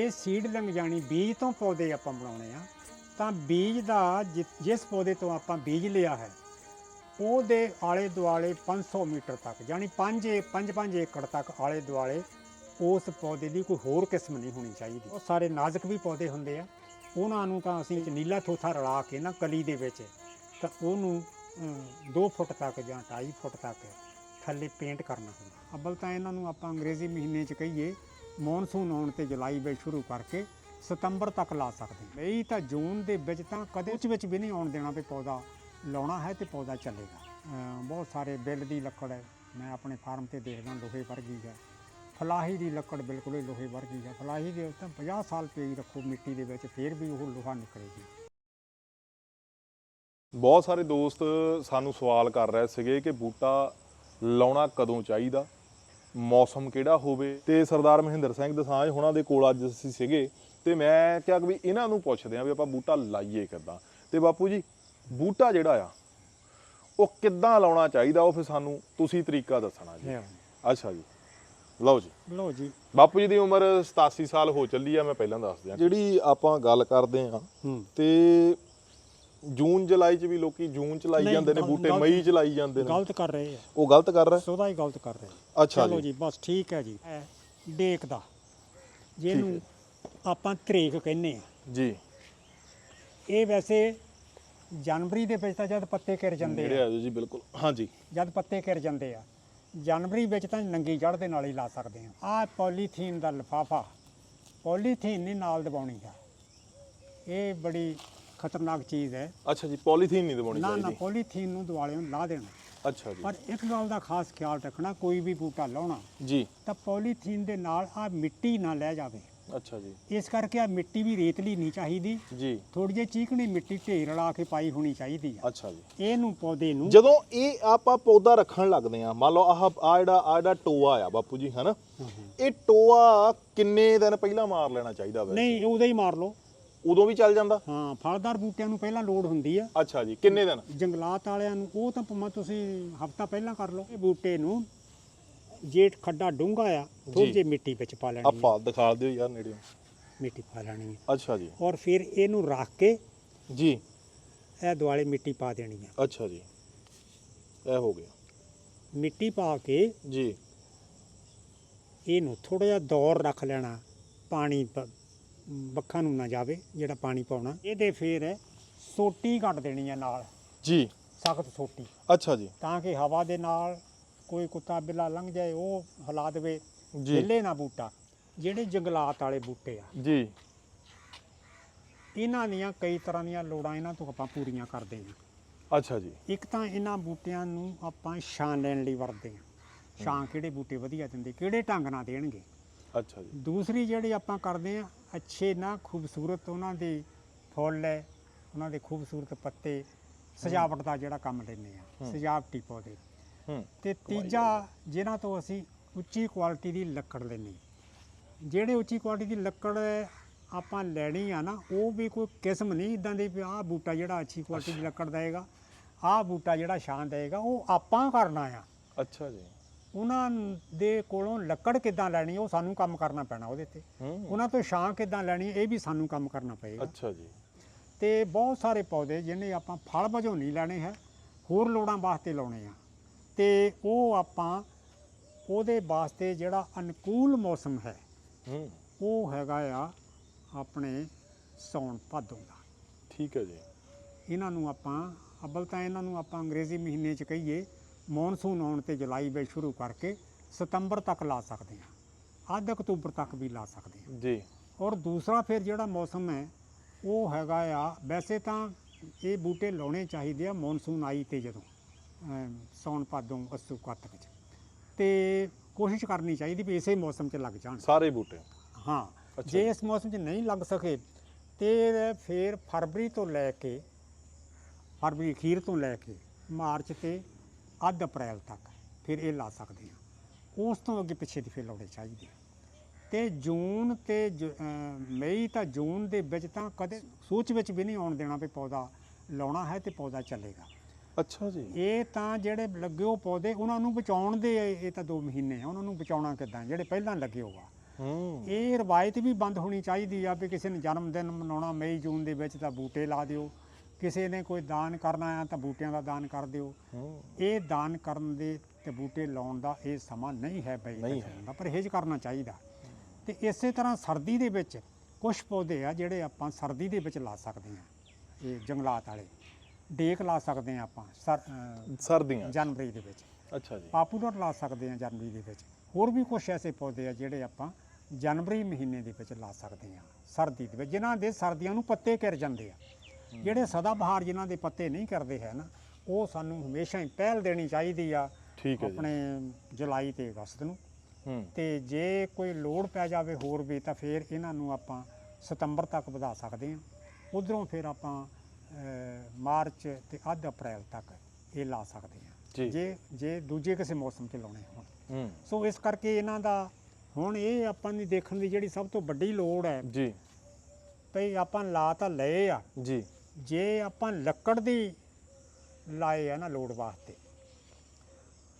ਇਹ ਸੀਡਲਿੰਗ ਜਾਨੀ ਬੀਜ ਤੋਂ ਪੌਦੇ ਆਪਾਂ ਬਣਾਉਣੇ ਆ। ਤਾਂ ਬੀਜ ਦਾ ਜਿ- ਜਿਸ ਪੌਦੇ ਤੋਂ ਆਪਾਂ ਬੀਜ ਲਿਆ ਹੈ, ਉਹਦੇ ਆਲੇ ਦੁਆਲੇ 500 ਮੀਟਰ ਤੱਕ ਜਾਨੀ 5 5 5 ਏਕੜ ਤੱਕ ਆਲੇ ਦੁਆਲੇ ਉਸ ਪੌਦੇ ਦੀ ਕੋਈ ਹੋਰ ਕਿਸਮ ਨਹੀਂ ਹੋਣੀ ਚਾਹੀਦੀ। ਉਹ ਸਾਰੇ ਨਾਜ਼ੁਕ ਵੀ ਪੌਦੇ ਹੁੰਦੇ ਆ। ਉਹਨਾਂ ਨੂੰ ਤਾਂ ਅਸੀਂ ਨੀਲਾ ਥੋਥਾ ਰਲਾ ਕੇ ਨਾ ਕਲੀ ਦੇ ਵਿੱਚ, ਤਾਂ ਉਹਨੂੰ 2 ਫੁੱਟ ਤੱਕ ਜਾਂ 2.5 ਫੁੱਟ ਤੱਕ ਥੱਲੇ ਪੇਂਟ ਕਰਨਾ ਹੁੰਦਾ। ਅੱਬਲ ਤਾਂ ਇਹਨਾਂ ਨੂੰ ਆਪਾਂ ਅੰਗਰੇਜ਼ੀ ਮਹੀਨੇ 'ਚ ਕਹੀਏ ਮੌਨਸੂਨ ਆਉਣ ਤੇ ਜੁਲਾਈ ਵਿੱਚ ਸ਼ੁਰੂ ਕਰਕੇ ਸਤੰਬਰ ਤੱਕ ਲਾ ਸਕਦੇ ਹਾਂ। ਮਈ ਤਾਂ ਜੂਨ ਦੇ ਵਿੱਚ ਤਾਂ ਕਦੇ ਉੱਚ ਵਿੱਚ ਵੀ ਨਹੀਂ ਆਉਣ ਦੇਣਾ ਵੀ ਪੌਦਾ ਲਾਉਣਾ ਹੈ ਤੇ ਪੌਦਾ ਚੱਲੇਗਾ। ਬਹੁਤ ਸਾਰੇ ਬਿੱਲ ਦੀ ਲੱਕੜ ਹੈ। ਮੈਂ ਆਪਣੇ ਫਾਰਮ ਤੇ ਦੇਖਦਾ ਲੋਹੇ ਵਰਗੀ ਹੈ। ਫਲਾਹੀ ਦੀ ਲੱਕੜ ਬਿਲਕੁਲ ਹੀ ਲੋਹੇ ਵਰਗੀ ਹੈ। ਫਲਾਹੀ ਦੇ ਉੱਤੇ 50 ਸਾਲ ਪਈ ਰੱਖੋ, ਮਿੱਟੀ ਦੇ ਵਿੱਚ ਫਿਰ ਵੀ ਉਹ ਲੋਹਾ ਨਿਕਲੇਗੀ। ਬਹੁਤ ਸਾਰੇ ਦੋਸਤ ਸਾਨੂੰ ਸਵਾਲ ਕਰ ਰਹੇ ਸੀਗੇ ਕਿ ਬੂਟਾ ਲਾਉਣਾ ਕਦੋਂ ਚਾਹੀਦਾ? ਮੌਸਮ ਕਿਹੜਾ ਹੋਵੇ ਤੇ ਸਰਦਾਰ ਮਹਿੰਦਰ ਸਿੰਘ ਦਸਾਂਝ ਹੁਣਾਂ ਦੇ ਕੋਲ ਅੱਜ ਅਸੀਂ ਸੀਗੇ ਤੇ ਮੈਂ ਕਿਹਾ ਕਿ ਵੀ ਇਹਨਾਂ ਨੂੰ ਪੁੱਛਦੇ ਆਂ ਵੀ ਆਪਾਂ ਬੂਟਾ ਲਾਈਏ ਕਿੱਦਾਂ। ਤੇ ਬਾਪੂ ਜੀ ਬੂਟਾ ਜਿਹੜਾ ਆ ਉਹ ਕਿੱਦਾਂ ਲਾਉਣਾ ਚਾਹੀਦਾ ਉਹ ਫਿਰ ਸਾਨੂੰ ਤੁਸੀਂ ਤਰੀਕਾ ਦੱਸਣਾ ਜੀ। ਅੱਛਾ ਜੀ। ਲਓ ਜੀ। ਲੋ ਜੀ। ਬਾਪੂ ਜੀ ਦੀ ਉਮਰ 87 ਸਾਲ ਹੋ ਚੱਲੀ ਆ ਮੈਂ ਪਹਿਲਾਂ ਦੱਸ ਦਿਆਂ। ਜਿਹੜੀ ਆਪਾਂ ਗੱਲ ਕਰਦੇ ਆ ਹੂੰ। ਤੇ ਜੂਨ ਜੁਲਾਈ ਚ ਵੀ ਲੋਕੀ ਜੂਨ ਚ ਲਾਈ ਨਹੀਂ, ਜਾਂਦੇ ਨੇ ਗਲ- ਬੂਟੇ ਗਲਤ- ਮਈ ਚ ਲਾਈ ਜਾਂਦੇ ਨੇ। ਗਲਤ ਕਰ ਰਹੇ ਆ। ਉਹ ਗਲਤ ਕਰ ਰਿਹਾ? ਸੋਦਾ ਹੀ ਗਲਤ ਕਰ ਰਹੇ ਆ। ਅੱਛਾ ਚਲੋ ਜੀ। ਜੀ ਬਸ ਠੀਕ ਹੈ ਜੀ। ਇਹ ਡੇਕ ਦਾ ਜਿਹਨੂੰ ਆਪਾਂ ਤਰੇਕ ਕਹਿੰਦੇ ਆ। ਜੀ। ਇਹ ਵੈਸੇ ਜਨਵਰੀ ਦੇ ਵਿੱਚ ਤਾਂ ਜਦ ਪੱਤੇ ਘਿਰ ਜਾਂਦੇ ਨੇੜੇ ਆ ਆ ਜਾਓ ਜੀ ਬਿਲਕੁਲ। ਹਾਂਜੀ ਜਦ ਪੱਤੇ ਘਿਰ ਜਾਂਦੇ ਆ ਜਨਵਰੀ ਵਿੱਚ ਤਾਂ ਨੰਗੀ ਜੜ ਦੇ ਨਾਲ ਹੀ ਲਾ ਸਕਦੇ ਆ। ਆਹ ਪੋਲੀਥੀਨ ਦਾ ਲਿਫਾਫਾ ਪੋਲੀਥੀਨ ਨਹੀਂ ਨਾਲ ਦਬਾਉਣੀ ਆ। ਇਹ ਬੜੀ ਖਤਰਨਾਕ ਚੀਜ਼ ਹੈ। ਅੱਛਾ ਜੀ ਪੋਲੀਥੀਨ ਨਹੀਂ ਦਬਾਉਣੀ ਨਾ ਨਾ ਚਾਹੀਦੀ। ਪੋਲੀਥੀਨ ਨੂੰ ਦੁਆਲੇ ਨੂੰ ਲਾ ਦੇਣਾ। ਅੱਛਾ ਜੀ। ਪਰ ਇੱਕ ਗੱਲ ਦਾ ਖਾਸ ਖਿਆਲ ਰੱਖਣਾ ਕੋਈ ਵੀ ਬੂਟਾ ਲਾਉਣਾ ਜੀ। ਤਾਂ ਪੋਲੀਥੀਨ ਦੇ ਨਾਲ ਆ ਮਿੱਟੀ ਨਾ ਲੈ ਜਾਵੇ। ਅੱਛਾ ਜੀ। ਇਸ ਕਰਕੇ ਆ ਮਿੱਟੀ ਵੀ ਰੇਤਲੀ ਨਹੀਂ ਚਾਹੀਦੀ। ਜੀ। ਥੋੜੀ ਜਿਹੀ ਚੀਕਣੀ ਮਿੱਟੀ ਢੇਰ ਲਾ ਕੇ ਪਾਈ ਹੋਣੀ ਚਾਹੀਦੀ ਆ। ਅੱਛਾ ਜੀ। ਇਹਨੂੰ ਪੌਦੇ ਨੂੰ ਜਦੋਂ ਇਹ ਆਪਾਂ ਪੌਦਾ ਰੱਖਣ ਲੱਗਦੇ ਆ ਮੰਨ ਲਓ ਆਹ ਆ ਜਿਹੜਾ ਆ ਜਿਹੜਾ ਟੋਆ ਆ ਬਾਪੂ ਜੀ ਹਨਾ? ਇਹ ਟੋਆ ਕਿੰਨੇ ਦਿਨ ਪਹਿਲਾਂ ਮਾਰ ਲੈਣਾ ਚਾਹੀਦਾ ਵੈਸੇ? ਨਹੀਂ ਉਦੋਂ ਹੀ ਮਾਰ ਲਓ। ਉਦੋਂ ਵੀ ਚੱਲ ਜਾਂਦਾ? ਹਾਂ ਫਲਦਾਰ ਬੂਟਿਆਂ ਨੂੰ ਪਹਿਲਾਂ ਲੋੜ ਹੁੰਦੀ ਆ। ਅੱਛਾ ਜੀ ਕਿੰਨੇ ਦਿਨ? ਜੰਗਲਾਤ ਵਾਲਿਆਂ ਨੂੰ ਉਹ ਤਾਂ ਭਾਵੇਂ ਤੁਸੀਂ ਹਫਤਾ ਪਹਿਲਾਂ ਕਰ ਲਓ। ਇਹ ਬੂਟੇ ਨੂੰ ਜੇ ਖੱਡਾ ਡੂੰਘਾ ਆ ਥੋੜੀ। ਜਿਹੀ ਮਿੱਟੀ ਵਿੱਚ ਪਾ ਲੈਣੀ ਆ ਆਪਾਂ ਦਿਖਾ ਦਿਓ ਯਾਰ ਨੇੜੇ ਮਿੱਟੀ ਪਾ ਲੈਣੀ ਆ। ਅੱਛਾ ਜੀ। ਔਰ ਫਿਰ ਇਹਨੂੰ ਰੱਖ ਕੇ ਜੀ। ਇਹ ਦੁਆਲੇ ਮਿੱਟੀ ਪਾ ਦੇਣੀ ਆ। ਅੱਛਾ ਜੀ। ਇਹ ਹੋ ਗਿਆ। ਮਿੱਟੀ ਪਾ ਕੇ ਜੀ। ਇਹਨੂੰ ਥੋੜਾ ਜਿਹਾ ਦੌਰ ਰੱਖ ਲੈਣਾ ਪਾਣੀ ਬੱਖਾਂ ਨੂੰ ਨਾ ਜਾਵੇ ਜਿਹੜਾ ਪਾਣੀ ਪਾਉਣਾ। ਇਹਦੇ ਫਿਰ ਸੋਟੀ ਕੱਟ ਦੇਣੀ ਆ ਨਾਲ। ਜੀ। ਸਖਤ ਸੋਟੀ। ਅੱਛਾ ਜੀ। ਤਾਂ ਕਿ ਹਵਾ ਦੇ ਨਾਲ ਕੋਈ ਕੁੱਤਾ ਬਿੱਲਾ ਲੰਘ ਜਾਏ ਉਹ ਹਿਲਾ ਦੇਵੇ। ਹਿੱਲੇ ਨਾ ਬੂਟਾ। ਜਿਹੜੇ ਜੰਗਲਾਤ ਵਾਲੇ ਬੂਟੇ ਆ। ਜੀ। ਇਹਨਾਂ ਦੀਆਂ ਕਈ ਤਰ੍ਹਾਂ ਦੀਆਂ ਲੋੜਾਂ ਇਹਨਾਂ ਤੋਂ ਆਪਾਂ ਪੂਰੀਆਂ ਕਰਦੇ ਹਾਂ। ਅੱਛਾ ਜੀ। ਇੱਕ ਤਾਂ ਇਹਨਾਂ ਬੂਟਿਆਂ ਨੂੰ ਆਪਾਂ ਛਾਂ ਲੈਣ ਲਈ ਵਰਤਦੇ ਹਾਂ। ਛਾਂ ਕਿਹੜੇ ਬੂਟੇ ਵਧੀਆ ਦਿੰਦੇ ਕਿਹੜੇ ਢੰਗ ਨਾਲ ਦੇਣਗੇ? ਅੱਛਾ ਜੀ। ਦੂਸਰੀ ਜਿਹੜੀ ਆਪਾਂ ਕਰਦੇ ਆ ਅੱਛੇ ਨਾ ਖੂਬਸੂਰਤ ਉਹਨਾਂ ਦੇ ਫੁੱਲ ਹੈ ਉਹਨਾਂ ਦੇ ਖੂਬਸੂਰਤ ਪੱਤੇ ਸਜਾਵਟ ਦਾ ਜਿਹੜਾ ਕੰਮ ਲੈਂਦੇ ਆ ਸਜਾਵਟੀ ਪੌਦੇ। ਹੂੰ। ਤੇ ਤੀਜਾ ਜਿਨ੍ਹਾਂ ਤੋਂ ਅਸੀਂ ਉੱਚੀ ਕੁਆਲਿਟੀ ਦੀ ਲੱਕੜ ਲੈਂਦੇ ਜਿਹੜੇ ਉੱਚੀ ਕੁਆਲਿਟੀ ਦੀ ਲੱਕੜ ਆਪਾਂ ਲੈਣੀ ਆ ਨਾ ਉਹ ਵੀ ਕੋਈ ਕਿਸਮ ਨਹੀਂ ਇਦਾਂ ਦੀ ਵੀ ਆਹ ਬੂਟਾ ਜਿਹੜਾ ਅੱਛੀ ਕੁਆਲਿਟੀ ਦੀ ਲੱਕੜ ਦੇਗਾ ਆਹ ਬੂਟਾ ਜਿਹੜਾ ਛਾਂ ਦੇਗਾ ਉਹ ਆਪਾਂ ਕਰਨਾ ਆ। ਅੱਛਾ ਜੀ। ਉਹਨਾਂ ਦੇ ਕੋਲੋਂ ਲੱਕੜ ਕਿੱਦਾਂ ਲੈਣੀ ਉਹ ਸਾਨੂੰ ਕੰਮ ਕਰਨਾ ਪੈਣਾ ਉਹਦੇ ਤੇ। ਉਹਨਾਂ ਤੋਂ ਛਾਂ ਕਿੱਦਾਂ ਲੈਣੀ ਇਹ ਵੀ ਸਾਨੂੰ ਕੰਮ ਕਰਨਾ ਪਏਗਾ। ਅੱਛਾ ਜੀ। ਤੇ ਬਹੁਤ ਸਾਰੇ ਪੌਦੇ ਜਿਹਨੇ ਆਪਾਂ ਫਲ ਵਜੋਂ ਨਹੀਂ ਲੈਣੇ ਹੈ ਹੋਰ ਲੋੜਾਂ ਵਾਸਤੇ ਲਾਉਣੇ ਆ। ਤੇ ਉਹ ਆਪਾਂ ਉਹਦੇ ਵਾਸਤੇ ਜਿਹੜਾ ਅਨੁਕੂਲ ਮੌਸਮ ਹੈ ਹੂੰ। ਉਹ ਹੈਗਾ ਆ ਆਪਣੇ ਸੌਣ ਭਾਦੋਂ ਦਾ। ਠੀਕ ਹੈ ਜੀ। ਇਹਨਾਂ ਨੂੰ ਆਪਾਂ ਅੱਬਲ ਤਾਂ ਇਹਨਾਂ ਨੂੰ ਆਪਾਂ ਅੰਗਰੇਜ਼ੀ ਮਹੀਨੇ 'ਚ ਕਹੀਏ ਮੌਨਸੂਨ ਆਉਣ ਤੇ ਜੁਲਾਈ ਵਿੱਚ ਸ਼ੁਰੂ ਕਰਕੇ ਸਤੰਬਰ ਤੱਕ ਲਾ ਸਕਦੇ ਹਾਂ। ਅੱਧ ਅਕਤੂਬਰ ਤੱਕ ਵੀ ਲਾ ਸਕਦੇ ਹਾਂ। ਜੀ। ਔਰ ਦੂਸਰਾ ਫਿਰ ਜਿਹੜਾ ਮੌਸਮ ਹੈ ਉਹ ਹੈਗਾ ਆ ਵੈਸੇ ਤਾਂ ਇਹ ਬੂਟੇ ਲਾਉਣੇ ਚਾਹੀਦੇ ਆ ਮੌਨਸੂਨ ਆਈ ਤੇ ਜਦੋਂ ਸੌਣ ਭਾਦੋਂ ਅਸੂ ਕੱਤਕ ਚ ਤੇ ਕੋਸ਼ਿਸ਼ ਕਰਨੀ ਚਾਹੀਦੀ ਵੀ ਇਸੇ ਮੌਸਮ 'ਚ ਲੱਗ ਜਾਣ। ਸਾਰੇ ਬੂਟੇ? ਹਾਂ ਜੇ। ਇਸ ਮੌਸਮ 'ਚ ਨਹੀਂ ਲੱਗ ਸਕੇ ਤੇ ਫਿਰ ਫਰਵਰੀ ਤੋਂ ਲੈ ਕੇ ਫਰਵਰੀ ਅਖੀਰ ਤੋਂ ਲੈ ਕੇ ਮਾਰਚ ਤੇ ਅੱਧ ਅਪ੍ਰੈਲ ਤੱਕ ਫਿਰ ਇਹ ਲਾ ਸਕਦੇ ਹਾਂ। ਉਸ ਤੋਂ ਅੱਗੇ ਪਿੱਛੇ ਦੀ ਫਿਰ ਲਾਉਣੇ ਚਾਹੀਦੇ ਆ। ਤੇ ਜੂਨ ਤੇ ਜ- ਅਮ ਮਈ ਤਾਂ ਜੂਨ ਦੇ ਵਿੱਚ ਤਾਂ ਕਦੇ ਸੋਚ ਵਿੱਚ ਵੀ ਨਹੀਂ ਆਉਣ ਦੇਣਾ ਵੀ ਪੌਦਾ ਲਾਉਣਾ ਹੈ ਤੇ ਪੌਦਾ ਚੱਲੇਗਾ। ਅੱਛਾ ਜੀ। ਇਹ ਤਾਂ ਜਿਹੜੇ ਲੱਗੇ ਹੋ ਪੌਦੇ ਉਹਨਾਂ ਨੂੰ ਬਚਾਉਣ ਦੇ ਇਹ ਤਾਂ 2 ਮਹੀਨੇ ਆ। ਉਹਨਾਂ ਨੂੰ ਬਚਾਉਣਾ ਕਿੱਦਾਂ? ਜਿਹੜੇ ਪਹਿਲਾਂ ਲੱਗੇ ਹੋ ਆ। ਹੂੰ। ਇਹ ਰਵਾਇਤ ਵੀ ਬੰਦ ਹੋਣੀ ਚਾਹੀਦੀ ਆ ਵੀ ਕਿਸੇ ਨੇ ਜਨਮ ਦਿਨ ਮਨਾਉਣਾ ਮਈ ਜੂਨ ਦੇ ਵਿੱਚ ਤਾਂ ਬੂਟੇ ਲਾ ਦਿਓ। ਕਿਸੇ ਨੇ ਕੋਈ ਦਾਨ ਕਰਨਾ ਆ ਤਾਂ ਬੂਟਿਆਂ ਦਾ ਦਾਨ ਕਰ ਦਿਓ। ਹੂੰ। ਇਹ ਦਾਨ ਕਰਨ ਦੇ ਤੇ ਬੂਟੇ ਲਾਉਣ ਦਾ ਇਹ ਸਮਾਂ ਨਹੀਂ ਹੈ ਬਈ ਹੈ। ਦਾ ਪਰਹੇਜ਼ ਕਰਨਾ ਚਾਹੀਦਾ। ਤੇ ਇਸੇ ਤਰ੍ਹਾਂ ਸਰਦੀ ਦੇ ਵਿੱਚ ਕੁਝ ਪੌਦੇ ਆ ਜਿਹੜੇ ਆਪਾਂ ਸਰਦੀ ਦੇ ਵਿੱਚ ਲਾ ਸਕਦੇ ਆ ਇਹ ਜੰਗਲਾਤ ਵਾਲੇ। ਡੇਕ ਲਾ ਸਕਦੇ ਆ ਆਪਾਂ ਸਰਦੀਆਂ ਜਨਵਰੀ ਦੇ ਵਿੱਚ। ਅੱਛਾ ਜੀ। ਪਾਪੂਲਰ ਲਾ ਸਕਦੇ ਆ ਜਨਵਰੀ ਦੇ ਵਿੱਚ। ਹੋਰ ਵੀ ਕੁਝ ਐਸੇ ਪੌਦੇ ਆ ਜਿਹੜੇ ਆਪਾਂ ਜਨਵਰੀ ਮਹੀਨੇ ਦੇ ਵਿੱਚ ਲਾ ਸਕਦੇ ਆ ਸਰਦੀ ਦੇ ਵਿੱਚ। ਜਿਨ੍ਹਾਂ ਦੇ ਸਰਦੀਆਂ ਨੂੰ ਪੱਤੇ ਘਿਰ ਜਾਂਦੇ ਆ। ਜਿਹੜੇ ਸਦਾ ਬਹਾਰ ਜਿਨ੍ਹਾਂ ਦੇ ਪੱਤੇ ਨਹੀਂ ਕਰਦੇ ਹੈ ਨਾ ਉਹ ਸਾਨੂੰ ਹਮੇਸ਼ਾ ਹੀ ਪਹਿਲ ਦੇਣੀ ਚਾਹੀਦੀ ਆ ਠੀਕ ਹੈ ਜੀ। ਆਪਣੇ ਜੁਲਾਈ ਤੇ ਅਗਸਤ ਨੂੰ। ਹੂੰ। ਤੇ ਜੇ ਕੋਈ ਲੋੜ ਪੈ ਜਾਵੇ ਹੋਰ ਵੀ ਤਾਂ ਫਿਰ ਇਹਨਾਂ ਨੂੰ ਆਪਾਂ ਸਤੰਬਰ ਤੱਕ ਵਧਾ ਸਕਦੇ ਹਾਂ। ਉਧਰੋਂ ਫਿਰ ਆਪਾਂ ਅਹ, ਮਾਰਚ ਤੇ ਅੱਧ ਅਪ੍ਰੈਲ ਤੱਕ ਇਹ ਲਾ ਸਕਦੇ ਹਾਂ। ਜੀ। ਜੇ ਜੇ ਦੂਜੇ ਕਿਸੇ ਮੌਸਮ 'ਚ ਲਾਉਣੇ ਹੋਣ। ਹੂੰ। ਸੋ ਇਸ ਕਰਕੇ ਇਹਨਾਂ ਦਾ ਹੁਣ ਇਹ ਆਪਾਂ ਨੂੰ ਦੇਖਣ ਦੀ ਜਿਹੜੀ ਸਭ ਤੋਂ ਵੱਡੀ ਲੋੜ ਹੈ ਜੀ। ਭਈ ਆਪਾਂ ਲਾ ਤਾਂ ਲਏ ਆ। ਜੀ। ਜੇ ਆਪਾਂ ਲੱਕੜ ਦੀ ਲਾਏ ਆ ਨਾ ਲੋੜ ਵਾਸਤੇ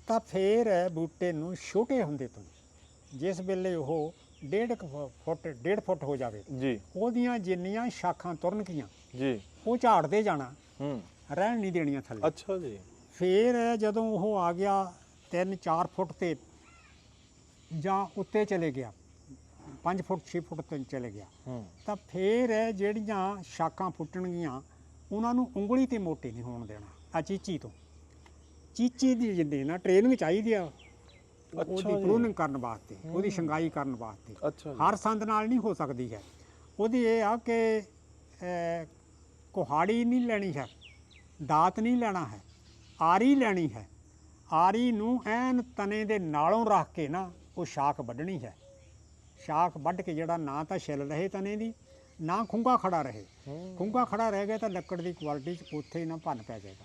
ਤਾਂ ਫੇਰ ਬੂਟੇ ਨੂੰ ਛੋਟੇ ਹੁੰਦੇ ਤੋਂ ਜਿਸ ਵੇਲੇ ਉਹ ਡੇਢ ਕੁ ਫੁ- ਫੁੱਟ ਡੇਢ ਫੁੱਟ ਹੋ ਜਾਵੇ ਜੀ। ਉਹਦੀਆਂ ਜਿੰਨੀਆਂ ਸ਼ਾਖਾਂ ਤੁਰਨਗੀਆਂ ਜੀ। ਉਹ ਝਾੜਦੇ ਜਾਣਾ ਹੂੰ। ਰਹਿਣ ਨਹੀਂ ਦੇਣੀਆਂ ਥੱਲੇ। ਅੱਛਾ ਜੀ। ਫੇਰ ਜਦੋਂ ਉਹ ਆ ਗਿਆ 3-4 ਫੁੱਟ ਤੇ ਜਾਂ ਉੱਤੇ ਚਲੇ ਗਿਆ 5 ਫੁੱਟ 6 ਫੁੱਟ ਤੇ ਚਲੇ ਗਿਆ ਹੂੰ। ਤਾਂ ਫੇਰ ਜਿਹੜੀਆਂ ਸ਼ਾਖਾਂ ਫੁੱਟਣਗੀਆਂ ਉਹਨਾਂ ਨੂੰ ਉਂਗਲੀ ਤੇ ਮੋਟੇ ਨਹੀਂ ਹੋਣ ਦੇਣਾ ਆ ਚੀਚੀ ਤੋਂ। ਚੀਚੀ ਦੀ ਜਿੰਦੇ ਨਾ ਟ੍ਰੇਨਿੰਗ ਚਾਹੀਦੀ ਆ। ਉਹਦੀ। ਪ੍ਰੂਨਿੰਗ ਕਰਨ ਵਾਸਤੇ ਉਹਦੀ ਸ਼ੰਗਾਈ ਕਰਨ ਵਾਸਤੇ। ਹਰ ਸੰਦ ਨਾਲ ਨਹੀਂ ਹੋ ਸਕਦੀ ਹੈ। ਉਹਦੀ ਇਹ ਆ ਕਿ ਕੁਹਾੜੀ ਨਹੀਂ ਲੈਣੀ ਹੈ ਦਾਤ ਨਹੀਂ ਲੈਣਾ ਹੈ ਆਰੀ ਲੈਣੀ ਹੈ। ਆਰੀ ਨੂੰ ਐਨ ਤਨੇ ਦੇ ਨਾਲੋਂ ਰੱਖ ਕੇ ਨਾ ਉਹ ਸ਼ਾਖ ਵੱਢਣੀ ਹੈ। ਸ਼ਾਖ ਵੱਢ ਕੇ ਜਿਹੜਾ ਨਾ ਤਾਂ ਛਿੱਲ ਰਹੇ ਤਨੇ ਦੀ ਨਾ ਖੁੰਗਾ ਖੜਾ ਰਹੇ। ਖੁੰਗਾ ਖੜਾ ਰਹਿ ਗਿਆ ਤਾਂ ਲੱਕੜ ਦੀ ਕੁਆਲਿਟੀ 'ਚ ਉੱਥੇ ਹੀ ਨਾ ਭੰਨ ਪੈ ਜਾਏਗਾ।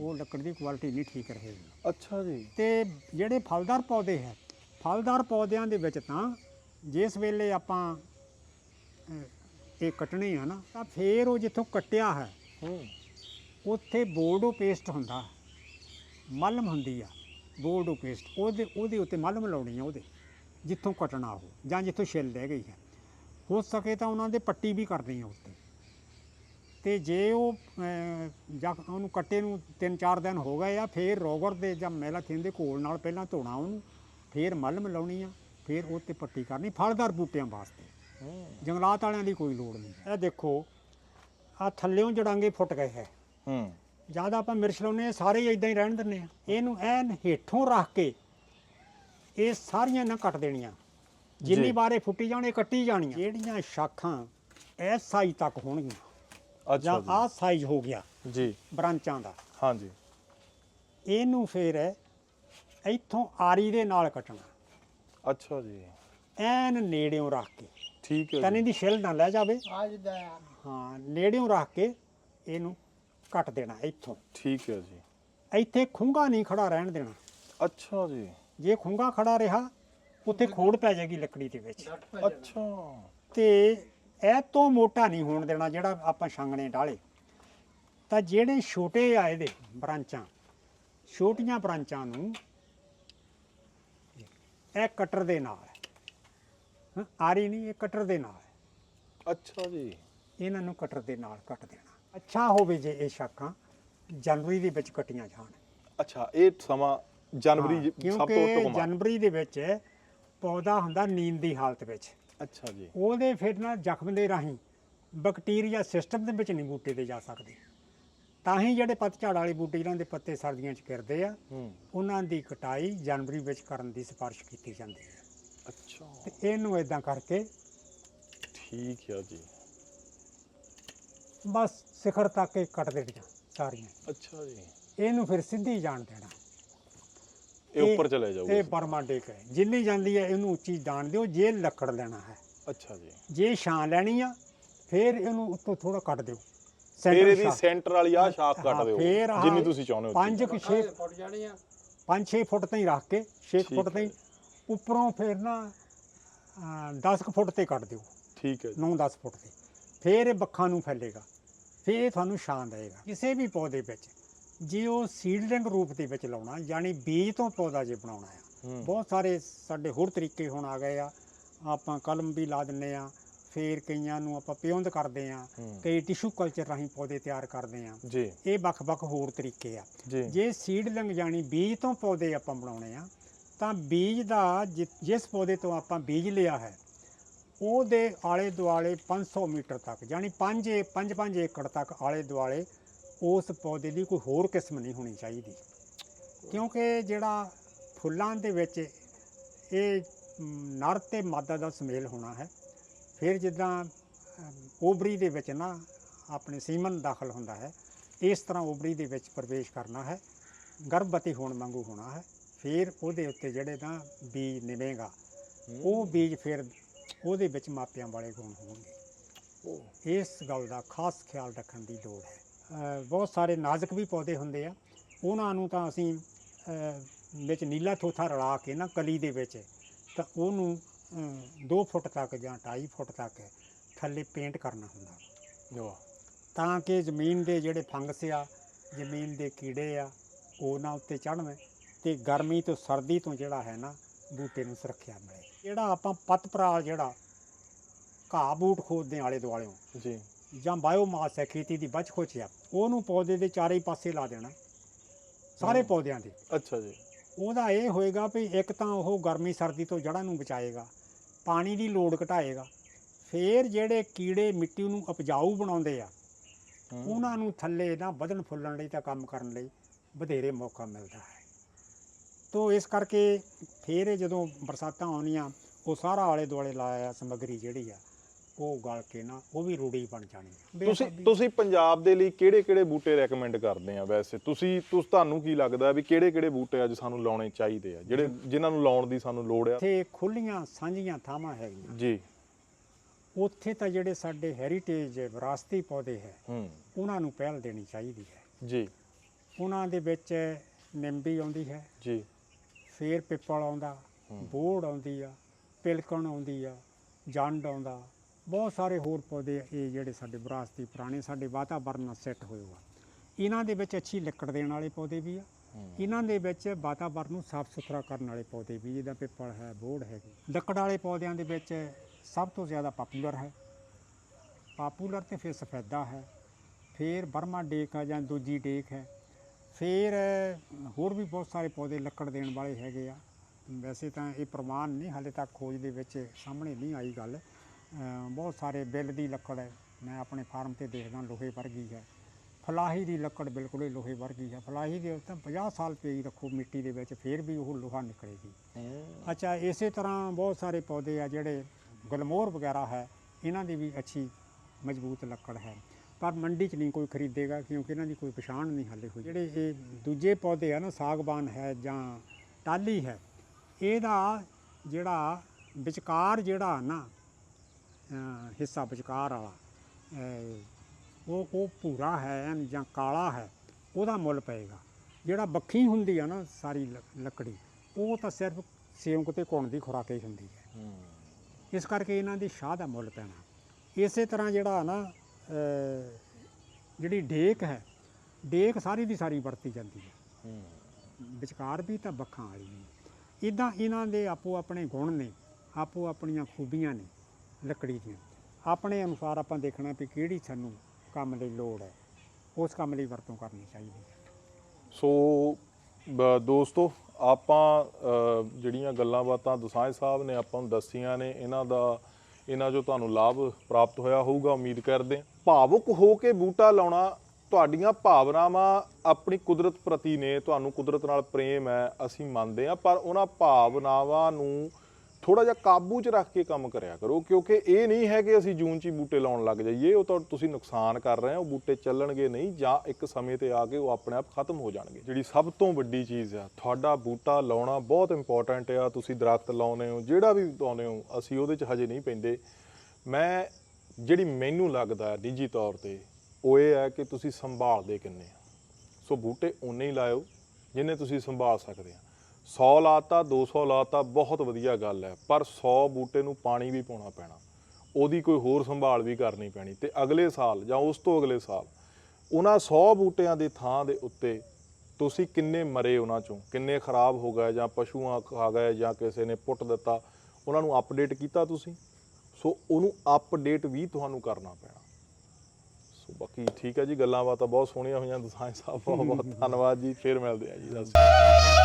ਉਹ ਲੱਕੜ ਦੀ ਕੁਆਲਿਟੀ ਨਹੀਂ ਠੀਕ ਰਹੇਗੀ ਅੱਛਾ ਜੀ। ਤੇ ਜਿਹੜੇ ਫਲਦਾਰ ਪੌਦੇ ਹੈ ਫਲਦਾਰ ਪੌਦਿਆਂ ਦੇ ਵਿੱਚ ਤਾਂ ਜਿਸ ਵੇਲੇ ਆਪਾਂ ਇਹ ਕੱਟਣੇ ਆ ਨਾ ਤਾਂ ਫੇਰ ਉਹ ਜਿੱਥੋਂ ਕੱਟਿਆ ਹੈ ਹੂੰ। ਉੱਥੇ ਬੋਰਡੋ ਪੇਸਟ ਹੁੰਦਾ ਮਲਮ ਹੁੰਦੀ ਆ ਬੋਰਡੋ ਪੇਸਟ। ਉਹਦੇ ਉਹਦੇ ਉੱਤੇ ਮਲਮ ਲਾਉਣੀ ਆ ਉਹਦੇ ਜਿੱਥੋਂ ਕੱਟਣਾ ਉਹ ਜਾਂ ਜਿੱਥੋਂ ਛਿੱਲ ਰਹਿ ਗਈ ਹੈ। ਹੋ ਸਕੇ ਤਾਂ ਉਹਨਾਂ ਦੇ ਪੱਟੀ ਵੀ ਕਰਨੀ ਆ ਉੱਤੇ। ਤੇ ਜੇ ਉਹ ਜਾਂ ਉਹਨੂੰ ਕੱਟੇ ਨੂੰ 3-4 ਦਿਨ ਹੋ ਗਏ ਆ ਫੇਰ ਰੋਗਰ ਦੇ ਜਾਂ ਮੈਲਾਥੀਨ ਦੇ ਘੋਲ ਨਾਲ ਪਹਿਲਾਂ ਧੋਣਾ ਉਹਨੂੰ ਫੇਰ ਮਲਮ ਲਾਉਣੀ ਆ ਫੇਰ ਉਹ ਤੇ ਪੱਟੀ ਕਰਨੀ ਫਲਦਾਰ ਬੂਟਿਆਂ ਵਾਸਤੇ। ਜੰਗਲਾਤ ਵਾਲਿਆਂ ਦੀ ਕੋਈ ਲੋੜ ਨਹੀਂ। ਇਹ ਦੇਖੋ ਆ ਥੱਲਿਓਂ ਜੜਾਂਗੇ ਫੁੱਟ ਗਏ ਹੈ। ਹੂੰ। ਜ਼ਿਆਦਾ ਆਪਾਂ ਮਿਰਚ ਲਾਉਨੇ ਆ ਸਾਰੇ ਇਦਾਂ ਹੀ ਰਹਿਣ ਦਿੰਨੇ ਆ ਇਹਨੂੰ ਐਨ ਹੇਠੋਂ ਰੱਖ ਕੇ ਇਹ ਸਾਰੀਆਂ ਨਾ ਕੱਟ ਦੇਣੀਆਂ। ਜਿੰਨੀ ਜੀ। ਵਾਰੇ ਫੁੱਟੀ ਜਾਣੇ ਕੱਟੀ ਜਾਣੀਆਂ ਜਿਹੜੀਆਂ ਸ਼ਾਖਾਂ ਇਸ ਸਾਈਜ਼ ਤੱਕ ਹੋਣਗੀਆਂ। ਜਾਂ ਅੱਛਾ ਆਹ ਸਾਈਜ਼ ਹੋ ਗਿਆ ਜੀ। ਜੀ ਬ੍ਰਾਂਚਾਂ ਦਾ। ਹਾਂਜੀ। ਇਹਨੂੰ ਫੇਰ ਇੱਥੋਂ ਆਰੀ ਦੇ ਨਾਲ ਕੱਟਣਾ। ਅੱਛਾ ਜੀ। ਐਨ ਨੇੜਿਓਂ ਰੱਖ ਕੇ। ਠੀਕ ਹੈ ਤਨੇ ਜੀ। ਦੀ ਛਿੱਲ ਨਾ ਲੈ ਜਾਵੇ। ਹਾਂ ਨੇੜਿਓਂ ਰੱਖ ਕੇ ਇਹਨੂੰ ਕੱਟ ਦੇਣਾ ਇੱਥੋਂ। ਠੀਕ ਹੈ ਜੀ। ਇੱਥੇ ਖੁੰਗਾ ਨਹੀਂ ਖੜਾ ਰਹਿਣ ਦੇਣਾ। ਅੱਛਾ ਜੀ। ਜੇ ਖੁੰਗਾ ਖੜਾ ਰਿਹਾ ਉੱਥੇ ਖੋੜ ਪੈ ਜਾਏਗੀ ਲੱਕੜੀ ਦੇ ਵਿੱਚ। ਅੱਛਾ। ਤੇ ਇਹ ਤੋਂ ਮੋਟਾ ਨਹੀਂ ਹੋਣ ਦੇਣਾ ਜਿਹੜਾ ਆਪਾਂ ਛਾਂਗਣੇ ਢਾਲੇ ਤਾਂ ਜਿਹੜੇ ਛੋਟੇ ਆ ਇਹਦੇ ਬ੍ਰਾਂਚਾਂ ਛੋਟੀਆਂ ਬ੍ਰਾਂਚਾਂ ਨੂੰ ਇਹ ਕਟਰ ਦੇ ਨਾਲ ਆਰੀ ਨਹੀਂ ਇਹ ਕਟਰ ਦੇ ਨਾਲ ਅੱਛਾ ਜੀ। ਇਹਨਾਂ ਨੂੰ ਕਟਰ ਦੇ ਨਾਲ ਕੱਟ ਦੇਣਾ। ਅੱਛਾ ਹੋਵੇ ਜੇ ਇਹ ਸ਼ਾਖਾਂ ਜਨਵਰੀ ਦੇ ਵਿੱਚ ਕੱਟੀਆਂ ਜਾਣ। ਅੱਛਾ ਇਹ ਸਮਾਂ ਜਨਵਰੀ ਸਭ ਕਿਉਂਕਿ ਤੋਂ ਟੁਕਮਾ ਜਨਵਰੀ ਦੇ ਵਿੱਚ ਪੌਦਾ ਹੁੰਦਾ ਨੀਂਦ ਦੀ ਹਾਲਤ ਵਿੱਚ। ਅੱਛਾ ਜੀ। ਉਹਦੇ ਫਿਰ ਨਾ ਜ਼ਖਮ ਦੇ ਰਾਹੀਂ ਬੈਕਟੀਰੀਆ ਸਿਸਟਮ ਦੇ ਵਿੱਚ ਨਹੀਂ ਬੂਟੇ ਤੇ ਜਾ ਸਕਦੇ। ਤਾਂ ਹੀ ਜਿਹੜੇ ਪਤਝੜ ਵਾਲੇ ਬੂਟੇ ਜਿਨ੍ਹਾਂ ਦੇ ਪੱਤੇ ਸਰਦੀਆਂ 'ਚ ਗਿਰਦੇ ਆ ਉਹਨਾਂ ਦੀ ਕਟਾਈ ਜਨਵਰੀ ਵਿੱਚ ਕਰਨ ਦੀ ਸਿਫਾਰਿਸ਼ ਕੀਤੀ ਜਾਂਦੀ ਹੈ। ਅੱਛਾ। ਤੇ ਇਹਨੂੰ ਇਦਾਂ ਕਰਕੇ ਠੀਕ ਹੈ ਜੀ। ਬਸ ਸਿਖਰ ਤੱਕ ਇਹ ਕੱਟ ਦੇਣੀਆਂ ਸਾਰੀਆਂ। ਅੱਛਾ ਜੀ। ਇਹਨੂੰ ਫਿਰ ਸਿੱਧੀ ਜਾਣ ਦੇਣਾ। ਇਹ ਉੱਪਰ ਚਲੇ ਜਾਊਗਾ। ਇਹ ਬਰਮਾ ਡੇਕ ਹੈ। ਜਿੰਨੀ ਜਾਂਦੀ ਹੈ ਇਹਨੂੰ ਉੱਚੀ ਜਾਣ ਦਿਓ ਜੇ ਲੱਕੜ ਲੈਣਾ ਹੈ। ਅੱਛਾ ਜੀ। ਜੇ ਛਾਂ ਲੈਣੀ ਆ ਫਿਰ ਇਹਨੂੰ ਉੱਤੋਂ ਥੋੜਾ ਕੱਟ ਦਿਓ। ਫਿਰ ਇਹਦੀ। ਸੈਂਟਰ ਵਾਲੀ ਆ ਸ਼ਾਖ ਕੱਟ ਦਿਓ ਜਿੰਨੀ ਤੁਸੀਂ ਚਾਹੁੰਦੇ ਹੋ ਪੰਜ ਕੁ ਛੇ ਫੁੱਟ ਜਾਣੀਆਂ 5-6 ਫੁੱਟ ਤਾਈਂ ਰੱਖ ਕੇ 6 ਠੀਕ ਫੁੱਟ ਤਾਈਂ ਉੱਪਰੋਂ ਫਿਰ ਨਾ 10 ਫੁੱਟ ਤੇ ਕੱਟ ਦਿਓ। ਠੀਕ ਹੈ ਜੀ। 9-10 ਫੁੱਟ ਤੇ। ਫਿਰ ਇਹ ਬੱਖਾਂ ਨੂੰ ਫੈਲੇਗਾ। ਫਿਰ ਇਹ ਤੁਹਾਨੂੰ ਛਾਂ ਦੇਗਾ ਕਿਸੇ ਵੀ ਪੌਦੇ ਵਿੱਚ। ਜੇ ਉਹ ਸੀਡਲਿੰਗ ਰੂਪ ਦੇ ਵਿੱਚ ਲਾਉਣਾ ਯਾਨੀ ਬੀਜ ਤੋਂ ਪੌਦਾ ਜੇ ਬਣਾਉਣਾ ਆ ਬਹੁਤ ਸਾਰੇ ਸਾਡੇ ਹੋਰ ਤਰੀਕੇ ਹੁਣ ਆ ਗਏ ਆ। ਆਪਾਂ ਕਲਮ ਵੀ ਲਾ ਦਿੰਨੇ ਆ ਫੇਰ ਕਈਆਂ ਨੂੰ ਆਪਾਂ ਪਿਉਂਦ ਕਰਦੇ ਆ। ਕਈ ਟਿਸ਼ੂ ਕਲਚਰ ਰਾਹੀਂ ਪੌਦੇ ਤਿਆਰ ਕਰਦੇ ਆ। ਜੀ। ਇਹ ਵੱਖ-ਵੱਖ ਹੋਰ ਤਰੀਕੇ ਆ। ਜੀ। ਸੀਡਲਿੰਗ ਜਾਨੀ ਬੀਜ ਤੋਂ ਪੌਦੇ ਆਪਾਂ ਬਣਾਉਣੇ ਆ ਤਾਂ ਬੀਜ ਦਾ ਜਿਸ ਪੌਦੇ ਤੋਂ ਆਪਾਂ ਬੀਜ ਲਿਆ ਹੈ ਉਹਦੇ ਆਲੇ ਦੁਆਲੇ 500 ਮੀਟਰ ਤੱਕ ਯਾਨੀ 5 5-5 ਏਕੜ ਤੱਕ ਆਲੇ ਦੁਆਲੇ ਉਸ ਪੌਦੇ ਦੀ ਕੋਈ ਹੋਰ ਕਿਸਮ ਨਹੀਂ ਹੋਣੀ ਚਾਹੀਦੀ। ਕਿਉਂਕਿ ਜਿਹੜਾ ਫੁੱਲਾਂ ਦੇ ਵਿੱਚ ਇਹ ਨਰ ਤੇ ਮਾਦਾ ਦਾ ਸਮੇਲ ਹੋਣਾ ਹੈ ਫਿਰ ਜਿੱਦਾਂ ਓਬਰੀ ਦੇ ਵਿੱਚ ਨਾ ਆਪਣੇ ਸੀਮਨ ਦਾਖਲ ਹੁੰਦਾ ਹੈ ਇਸ ਤਰ੍ਹਾਂ ਓਬਰੀ ਦੇ ਵਿੱਚ ਪ੍ਰਵੇਸ਼ ਕਰਨਾ ਹੈ ਗਰਭਵਤੀ ਹੋਣ ਵਾਂਗੂ ਹੋਣਾ ਹੈ ਫਿਰ ਉਹਦੇ ਉੱਤੇ ਜਿਹੜੇ ਨਾ ਬੀਜ ਨਿਵੇਗਾ ਉਹ ਬੀਜ ਫਿਰ ਉਹਦੇ ਵਿੱਚ ਮਾਪਿਆਂ ਵਾਲੇ ਗੁਣ ਹੋਣਗੇ। ਇਸ ਗੱਲ ਦਾ ਖਾਸ ਖਿਆਲ ਰੱਖਣ ਦੀ ਲੋੜ ਹੈ। ਬਹੁਤ ਸਾਰੇ ਨਾਜ਼ੁਕ ਵੀ ਪੌਦੇ ਹੁੰਦੇ ਆ। ਉਹਨਾਂ ਨੂੰ ਤਾਂ ਅਸੀਂ ਵਿੱਚ ਨੀਲਾ ਥੋਥਾ ਰਲਾ ਕੇ ਨਾ ਕਲੀ ਦੇ ਵਿੱਚ ਤਾਂ ਉਹਨੂੰ 2 ਫੁੱਟ ਤੱਕ ਜਾਂ 2.5 ਫੁੱਟ ਤੱਕ ਥੱਲੇ ਪੇਂਟ ਕਰਨਾ ਹੁੰਦਾ। ਵਾਹ। ਤਾਂ ਕਿ ਜ਼ਮੀਨ ਦੇ ਜਿਹੜੇ ਫੰਗਸ ਆ ਜ਼ਮੀਨ ਦੇ ਕੀੜੇ ਆ ਉਹ ਨਾ ਉੱਤੇ ਚੜ੍ਹਨ ਤੇ ਗਰਮੀ ਤੋਂ ਸਰਦੀ ਤੋਂ ਜਿਹੜਾ ਹੈ ਨਾ ਬੂਟੇ ਨੂੰ ਸੁਰੱਖਿਆ ਮਿਲੇ। ਜਿਹੜਾ ਆਪਾਂ ਪੱਤ ਪਰਾਲ ਜਿਹੜਾ ਘਾਹ ਬੂਟ ਖੋਦਦੇ ਆਲੇ ਦੁਆਲਿਓਂ ਜੀ। ਜਾਂ ਬਾਇਓਮਾਸ ਹੈ ਖੇਤੀ ਦੀ ਬਚ ਖੋਚ ਆ। ਉਹਨੂੰ ਪੌਦੇ ਦੇ ਚਾਰੇ ਪਾਸੇ ਲਾ ਦੇਣਾ ਸਾਰੇ। ਪੌਦਿਆਂ ਦੇ। ਅੱਛਾ ਜੀ। ਉਹਦਾ ਇਹ ਹੋਏਗਾ ਵੀ ਇੱਕ ਤਾਂ ਉਹ ਗਰਮੀ ਸਰਦੀ ਤੋਂ ਜੜ੍ਹਾਂ ਨੂੰ ਬਚਾਏਗਾ ਪਾਣੀ ਦੀ ਲੋੜ ਘਟਾਏਗਾ। ਫੇਰ ਜਿਹੜੇ ਕੀੜੇ ਮਿੱਟੀ ਨੂੰ ਉਪਜਾਊ ਬਣਾਉਂਦੇ ਆ। ਉਹਨਾਂ ਨੂੰ ਥੱਲੇ ਨਾ ਵਧਣ ਫੁੱਲਣ ਲਈ ਤਾਂ ਕੰਮ ਕਰਨ ਲਈ ਵਧੇਰੇ ਮੌਕਾ ਮਿਲਦਾ ਹੈ। ਤੋ ਇਸ ਕਰਕੇ ਫੇਰ ਜਦੋਂ ਬਰਸਾਤਾਂ ਆਉਣੀਆਂ ਉਹ ਸਾਰਾ ਆਲੇ ਦੁਆਲੇ ਲਾਇਆ ਸਮੱਗਰੀ ਜਿਹੜੀ ਆ ਉਹ ਗਲ ਕੇ ਨਾ ਉਹ ਵੀ ਰੂੜੀ ਬਣ ਜਾਣੀ ਆ। ਤੁਸੀਂ ਤੁਸੀਂ ਪੰਜਾਬ ਦੇ ਲਈ ਕਿਹੜੇ ਕਿਹੜੇ ਬੂਟੇ ਰეკਮੈਂਡ ਕਰਦੇ ਆ ਵੈਸੇ? ਤੁਸੀਂ ਤੁਸ ਤੁਹਾਨੂੰ ਕੀ ਲੱਗਦਾ ਵੀ ਕਿਹੜੇ ਕਿਹੜੇ ਬੂਟੇ ਅੱਜ ਸਾਨੂੰ ਲਾਉਣੇ ਚਾਹੀਦੇ ਆ ਜਿਹੜੇ ਜਿਨ੍ਹਾਂ ਨੂੰ ਲਾਉਣ ਦੀ ਸਾਨੂੰ ਲੋੜ ਆ? ਇੱਥੇ ਖੁੱਲੀਆਂ ਸਾਂਝੀਆਂ ਥਾਵਾਂ ਹੈਗੀਆਂ। ਜੀ। ਉੱਥੇ ਤਾਂ ਜਿਹੜੇ ਸਾਡੇ ਹੈਰੀਟੇਜ ਵਿਰਾਸਤੀ ਪੌਦੇ ਹੈ ਹੂੰ। ਉਹਨਾਂ ਨੂੰ ਪਹਿਲ ਦੇਣੀ ਚਾਹੀਦੀ ਹੈ। ਜੀ। ਉਹਨਾਂ ਦੇ ਵਿੱਚ ਨਿੰਬੀ ਆਉਂਦੀ ਹੈ। ਜੀ। ਫੇਰ ਪਿੱਪਲ ਆਉਂਦਾ। ਬੋੜ ਆਉਂਦੀ ਆ ਪਿਲਕਣ ਆਉਂਦੀ ਆ ਜੰਡ ਆਉਂਦਾ। ਬਹੁਤ ਸਾਰੇ ਹੋਰ ਪੌਦੇ ਇਹ ਜਿਹੜੇ ਸਾਡੇ ਵਿਰਾਸਤੀ ਪੁਰਾਣੇ ਸਾਡੇ ਵਾਤਾਵਰਣ ਨਾਲ ਸੈੱਟ ਹੋਏ ਆ। ਇਹਨਾਂ ਦੇ ਵਿੱਚ ਅੱਛੀ ਲੱਕੜ ਦੇਣ ਵਾਲੇ ਪੌਦੇ ਵੀ ਆ। ਇਹਨਾਂ ਦੇ ਵਿੱਚ ਵਾਤਾਵਰਣ ਨੂੰ ਸਾਫ਼ ਸੁਥਰਾ ਕਰਨ ਵਾਲੇ ਪੌਦੇ ਵੀ ਜਿੱਦਾਂ ਪਿੱਪਲ ਹੈ ਬੋੜ ਹੈ। ਲੱਕੜ ਵਾਲੇ ਪੌਦਿਆਂ ਦੇ ਵਿੱਚ ਸਭ ਤੋਂ ਜ਼ਿਆਦਾ ਪਾਪੂਲਰ ਹੈ। ਪਾਪੂਲਰ ਤੇ ਫਿਰ ਸਫੈਦਾ ਹੈ। ਫਿਰ ਬਰਮਾ ਡੇਕ ਆ ਜਾਂ ਦੂਜੀ ਡੇਕ ਹੈ। ਫਿਰ ਹੋਰ ਵੀ ਬਹੁਤ ਸਾਰੇ ਪੌਦੇ ਲੱਕੜ ਦੇਣ ਵਾਲੇ ਹੈਗੇ ਆ। ਵੈਸੇ ਤਾਂ ਇਹ ਪ੍ਰਮਾਣ ਨਹੀਂ ਹਾਲੇ ਤੱਕ ਖੋਜ ਦੇ ਵਿੱਚ ਸਾਹਮਣੇ ਨਹੀਂ ਆਈ ਗੱਲ। ਬਹੁਤ ਸਾਰੇ ਬਿੱਲ ਦੀ ਲੱਕੜ ਹੈ। ਮੈਂ ਆਪਣੇ ਫਾਰਮ ਤੇ ਦੇਖਦਾ ਲੋਹੇ ਵਰਗੀ ਹੈ। ਫਲਾਹੀ ਦੀ ਲੱਕੜ ਬਿਲਕੁਲ ਹੀ ਲੋਹੇ ਵਰਗੀ ਹੈ। ਫਲਾਹੀ ਦੇ ਉੱਤੇ 50 ਸਾਲ ਪਈ ਰੱਖੋ ਮਿੱਟੀ ਦੇ ਵਿੱਚ ਫਿਰ ਵੀ ਉਹ ਲੋਹਾ ਨਿਕਲੇਗੀ। ਅੱਛਾ ਇਸੇ ਤਰ੍ਹਾਂ ਬਹੁਤ ਸਾਰੇ ਪੌਦੇ ਆ ਜਿਹੜੇ ਗੁਲਮੋਹਰ ਵਗੈਰਾ ਹੈ ਇਹਨਾਂ ਦੀ ਵੀ ਅੱਛੀ ਮਜ਼ਬੂਤ ਲੱਕੜ ਹੈ। ਪਰ ਮੰਡੀ 'ਚ ਨਹੀਂ ਕੋਈ ਖਰੀਦੇਗਾ ਕਿਉਂਕਿ ਇਹਨਾਂ ਦੀ ਕੋਈ ਪਛਾਣ ਨਹੀਂ ਹਾਲੇ ਹੋਈ। ਜਿਹੜੇ ਇਹ ਦੂਜੇ ਪੌਦੇ ਆ ਨਾ ਸਾਗਬਾਨ ਹੈ ਜਾਂ ਟਾਲੀ ਹੈ ਇਹਦਾ ਜਿਹੜਾ ਵਿਚਕਾਰ ਜਿਹੜਾ ਨਾ ਹਿੱਸਾ ਵਿਚਕਾਰ ਵਾਲਾ। ਉਹ ਉਹ ਭੂਰਾ ਹੈ ਜਾਂ ਕਾਲਾ ਹੈ ਉਹਦਾ ਮੁੱਲ ਪਏਗਾ। ਜਿਹੜਾ ਬੱਖੀ ਹੁੰਦੀ ਆ ਨਾ ਸਾਰੀ ਲੱਕੜੀ ਉਹ ਤਾਂ ਸਿਰਫ ਸਿਉਂਕ ਤੇ ਕੁਣ ਦੀ ਖੁਰਾਕ ਹੀ ਹੁੰਦੀ ਹੈ। ਇਸ ਕਰਕੇ ਇਹਨਾਂ ਦੀ ਸ਼ਾਹ ਦਾ ਮੁੱਲ ਪੈਣਾ। ਇਸੇ ਤਰ੍ਹਾਂ ਜਿਹੜਾ ਨਾ ਜਿਹੜੀ ਡੇਕ ਹੈ ਡੇਕ ਸਾਰੀ ਦੀ ਸਾਰੀ ਵਰਤੀ ਜਾਂਦੀ ਹੈ। ਵਿਚਕਾਰ ਵੀ ਤਾਂ ਬੱਖਾਂ ਵਾਲੀ ਇਦਾਂ ਇਹਨਾਂ ਦੇ ਆਪੋ ਆਪਣੇ ਗੁਣ ਨੇ ਆਪੋ ਆਪਣੀਆਂ ਖੂਬੀਆਂ ਨੇ। ਲੱਕੜੀ ਦੀਆਂ। ਆਪਣੇ ਅਨੁਸਾਰ ਆਪਾਂ ਦੇਖਣਾ ਵੀ ਕਿਹੜੀ ਸਾਨੂੰ ਕੰਮ ਲਈ ਲੋੜ ਹੈ। ਉਸ ਕੰਮ ਲਈ ਵਰਤੋਂ ਕਰਨੀ ਚਾਹੀਦੀ ਹੈ। ਸੋ ਦੋਸਤੋ, ਆਪਾਂ ਜਿਹੜੀਆਂ ਗੱਲਾਂ ਬਾਤਾਂ ਦਸਾਂਝ ਸਾਹਿਬ ਨੇ ਆਪਾਂ ਨੂੰ ਦੱਸੀਆਂ ਨੇ, ਇਹਨਾਂ ਦਾ, ਇਹਨਾਂ ਜੋ ਤੁਹਾਨੂੰ ਲਾਭ ਪ੍ਰਾਪਤ ਹੋਇਆ ਹੋਊਗਾ, ਉਮੀਦ ਕਰਦੇ ਹਾਂ। ਭਾਵੁਕ ਹੋ ਕੇ ਬੂਟਾ ਲਾਉਣਾ ਤੁਹਾਡੀਆਂ ਭਾਵਨਾਵਾਂ ਆਪਣੀ ਕੁਦਰਤ ਪ੍ਰਤੀ ਨੇ, ਤੁਹਾਨੂੰ ਕੁਦਰਤ ਨਾਲ ਪ੍ਰੇਮ ਹੈ, ਅਸੀਂ ਮੰਨਦੇ ਹਾਂ, ਪਰ ਉਹਨਾਂ ਭਾਵਨਾਵਾਂ ਨੂੰ ਥੋੜਾ ਜਿਹਾ ਕਾਬੂ 'ਚ ਰੱਖ ਕੇ ਕੰਮ ਕਰਿਆ ਕਰੋ, ਕਿਉਂਕਿ ਇਹ ਨਹੀਂ ਹੈ ਕਿ ਅਸੀਂ ਜੂਨ 'ਚ ਹੀ ਬੂਟੇ ਲਾਉਣ ਲੱਗ ਜਾਈਏ, ਉਹ ਤਾਂ ਤੁਸੀਂ ਨੁਕਸਾਨ ਕਰ ਰਹੇ ਹੋ ਉਹ ਬੂਟੇ ਚੱਲਣਗੇ ਨਹੀਂ ਜਾਂ ਇੱਕ ਸਮੇਂ ਤੇ ਆ ਕੇ ਉਹ ਆਪਣੇ ਆਪ ਖਤਮ ਹੋ ਜਾਣਗੇ। ਜਿਹੜੀ ਸਭ ਤੋਂ ਵੱਡੀ ਚੀਜ਼ ਆ, ਤੁਹਾਡਾ ਬੂਟਾ ਲਾਉਣਾ ਬਹੁਤ ਇੰਪੋਰਟੈਂਟ ਆ, ਤੁਸੀਂ ਦਰਖਤ ਲਾਉਨੇ ਹੋ, ਜਿਹੜਾ ਵੀ ਲਾਉਂਦੇ ਹੋ, ਅਸੀਂ ਉਹਦੇ 'ਚ ਹਜੇ ਨਹੀਂ ਪੈਂਦੇ। ਮੈਂ, ਜਿਹੜੀ ਮੈਨੂੰ ਲੱਗਦਾ ਨਿੱਜੀ ਤੌਰ ਤੇ, ਉਹ ਇਹ ਹੈ ਕਿ ਤੁਸੀਂ ਸੰਭਾਲਦੇ ਕਿੰਨੇ ਆ। ਸੋ ਬੂਟੇ ਉਨੇ ਹੀ ਲਾਇਓ, ਜਿੰਨੇ ਤੁਸੀਂ ਸੰਭਾਲ ਸਕਦੇ ਆ। 100 ਲਾਤਾ 200 ਲਾਤਾ ਬਹੁਤ ਵਧੀਆ ਗੱਲ ਹੈ। ਪਰ 100 ਬੂਟੇ ਨੂੰ ਪਾਣੀ ਵੀ ਪਾਉਣਾ ਪੈਣਾ। ਉਹਦੀ ਕੋਈ ਹੋਰ ਸੰਭਾਲ ਵੀ ਕਰਨੀ ਪੈਣੀ। ਤੇ ਅਗਲੇ ਸਾਲ ਜਾਂ ਉਸ ਤੋਂ ਅਗਲੇ ਸਾਲ ਉਹਨਾਂ 100 ਬੂਟਿਆਂ ਦੇ ਥਾਂ ਦੇ ਉੱਤੇ ਤੁਸੀਂ ਕਿੰਨੇ ਮਰੇ ਉਹਨਾਂ ਚੋਂ? ਕਿੰਨੇ ਖਰਾਬ ਹੋ ਗਏ ਜਾਂ ਪਸ਼ੂਆਂ ਖਾ ਗਏ ਜਾਂ ਕਿਸੇ ਨੇ ਪੁੱਟ ਦਿੱਤਾ? ਉਹਨਾਂ ਨੂੰ ਅਪਡੇਟ ਕੀਤਾ ਤੁਸੀਂ? ਸੋ ਉਹਨੂੰ ਅਪਡੇਟ ਵੀ ਤੁਹਾਨੂੰ ਕਰਨਾ ਪੈਣਾ। ਸੋ ਬਾਕੀ ਠੀਕ ਹੈ ਜੀ ਗੱਲਾਂ ਬਾਤਾਂ ਬਹੁਤ ਸੋਹਣੀਆਂ ਹੋਈਆਂ। ਦਸਾਂਝ ਸਾਹਿਬ ਬਹੁਤ ਬਹੁਤ ਧੰਨਵਾਦ ਜੀ। ਫੇਰ ਮਿਲਦੇ ਆ ਜੀ। ਸਤਿ